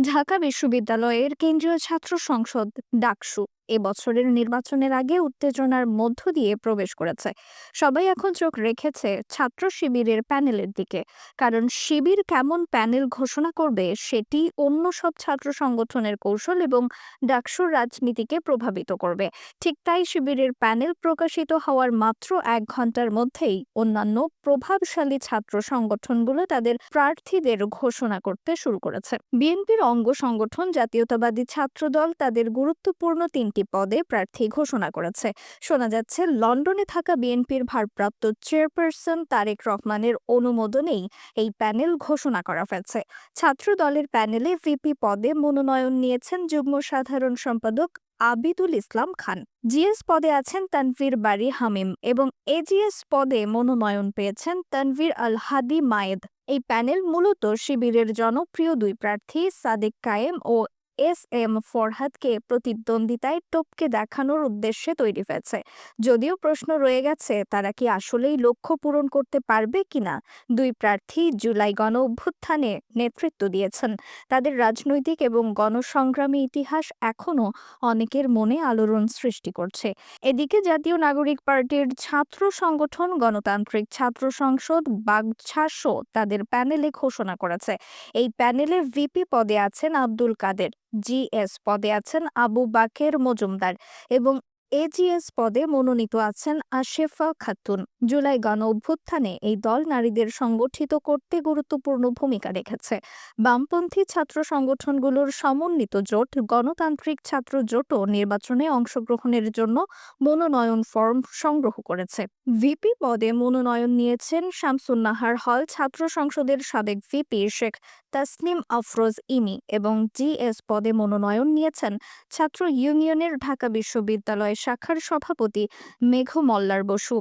ঢাকা বিশ্ববিদ্যালয়ের কেন্দ্রীয় ছাত্র সংসদ ডাকসু। এবছরের নির্বাচনের আগে উত্তেজনার মধ্য দিয়ে প্রবেশ করেছে। সবাই এখন চোখ রেখেছে ছাত্র শিবিরের প্যানেলের দিকে। কারণ শিবির কেমন প্যানেল ঘোষণা করবে সেটি অন্য সব ছাত্র সংগঠনের কৌশল এবং ডাকসুর রাজনীতিকে প্রভাবিত করবে। ঠিক তাই শিবিরের প্যানেল প্রকাশিত হওয়ার মাত্র এক ঘণ্টার মধ্যেই অন্যান্য প্রভাবশালী ছাত্র সংগঠনগুলো তাদের প্রার্থীদের ঘোষণা করতে শুরু করেছে। বিএনপির অঙ্গ সংগঠন জাতীয়তাবাদী ছাত্রদল তাদের গুরুত্বপূর্ণ তিনটি পদে প্রার্থী ঘোষণা করেছে। শোনা যাচ্ছে, লন্ডনে থাকা বিএনপির ভারপ্রাপ্ত চেয়ারপারসন তারেক রহমানের অনুমোদনেই এই প্যানেল ঘোষণা করা হয়েছে। ছাত্র দলের প্যানেলে ভিপি পদে মনোনয়ন নিয়েছেন যুগ্ম সাধারণ সম্পাদক আবিদুল ইসলাম খান। জিএস পদে আছেন তানভীর বাড়ি হামিম এবং এজিএস পদে মনোনয়ন পেয়েছেন তানভীর আল হাদি মায়েদ। এই প্যানেল মূলত শিবিরের জনপ্রিয় দুই প্রার্থী সাদেক কায়েম ও এস এম ফরহাদকে প্রতিদ্বন্দ্বিতায় টপকে দেখানোর উদ্দেশ্যে তৈরি হয়েছে। যদিও প্রশ্ন রয়ে গেছে, তারা কি আসলেই লক্ষ্য পূরণ করতে পারবে কিনা? দুই প্রার্থী জুলাই গণ অভ্যুত্থানে নেতৃত্ব দিয়েছেন। তাদের রাজনৈতিক এবং গণসংগ্রামী ইতিহাস এখনও অনেকের মনে আলোড়ন সৃষ্টি করছে। এদিকে জাতীয় নাগরিক পার্টির ছাত্র সংগঠন, গণতান্ত্রিক ছাত্র সংসদ বাগছাসো তাদের প্যানেলে ঘোষণা করেছে। এই প্যানেলে ভিপি পদে আছেন আব্দুল কাদের। জিএস পদে আছেন আবু বাকের মজুমদার এবং এজিএস পদে মনোনীত আছেন আশেফা খাতুন। জুলাই গণ অভ্যুত্থানে এই দল নারীদের সংগঠিত করতে গুরুত্বপূর্ণ ভূমিকা রেখেছে। বামপন্থী ছাত্র সংগঠনগুলোর সমন্বিত জোট, গণতান্ত্রিক ছাত্র জোটও নির্বাচনে অংশগ্রহণের জন্য মনোনয়ন ফর্ম সংগ্রহ করেছে। ভিপি পদে মনোনয়ন নিয়েছেন শামসুন্নাহার হল, ছাত্র সংসদের সাবেক ভিপি শেখ তাসনিম আফরোজ ইমি এবং জিএস পদে মনোনয়ন নিয়েছেন ছাত্র ইউনিয়নের ঢাকা বিশ্ববিদ্যালয় শাখার সভাপতি মেঘ মল্লার বসু।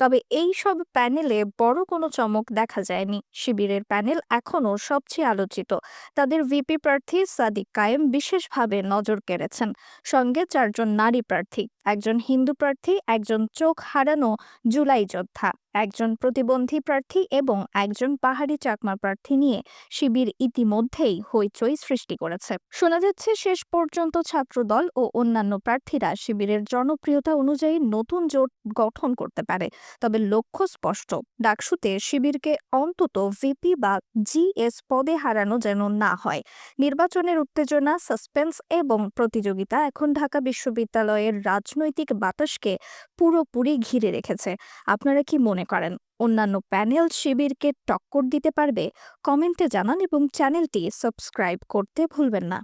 তবে এই সব প্যানেলে বড় কোনো চমক দেখা যায়নি। শিবিরের প্যানেল এখনও সবচেয়ে আলোচিত। তাদের ভিপি প্রার্থী সাদিক কায়েম বিশেষভাবে নজর কেড়েছেন। সঙ্গে চারজন নারী প্রার্থী। একজন হিন্দু প্রার্থী, একজন চোখ হারানো জুলাই যোদ্ধা, একজন প্রতিবন্ধী প্রার্থী এবং একজন পাহাড়ি চাকমা প্রার্থী নিয়ে শিবির ইতিমধ্যেই হইচই সৃষ্টি করেছে। শোনা যাচ্ছে, শেষ পর্যন্ত ছাত্রদল ও অন্যান্য প্রার্থীরা শিবিরের জনপ্রিয়তা অনুযায়ী নতুন জোট গঠন করতে পারে, তবে লক্ষ্য স্পষ্ট, ডাকসুতে শিবিরকে অন্তত ভিপি বা জিএস পদে হারানো যেন না হয়। নির্বাচনের উত্তেজনা, সাসপেন্স এবং প্রতিযোগিতা এখন ঢাকা বিশ্ববিদ্যালয়ের রাজনৈতিক বাতাসকে পুরোপুরি ঘিরে রেখেছে। আপনারা কি মনে করেন, অন্যান্য প্যানেল শিবিরকে টক্কর দিতে পারবে? কমেন্টে জানান এবং চ্যানেলটি সাবস্ক্রাইব করতে ভুলবেন না।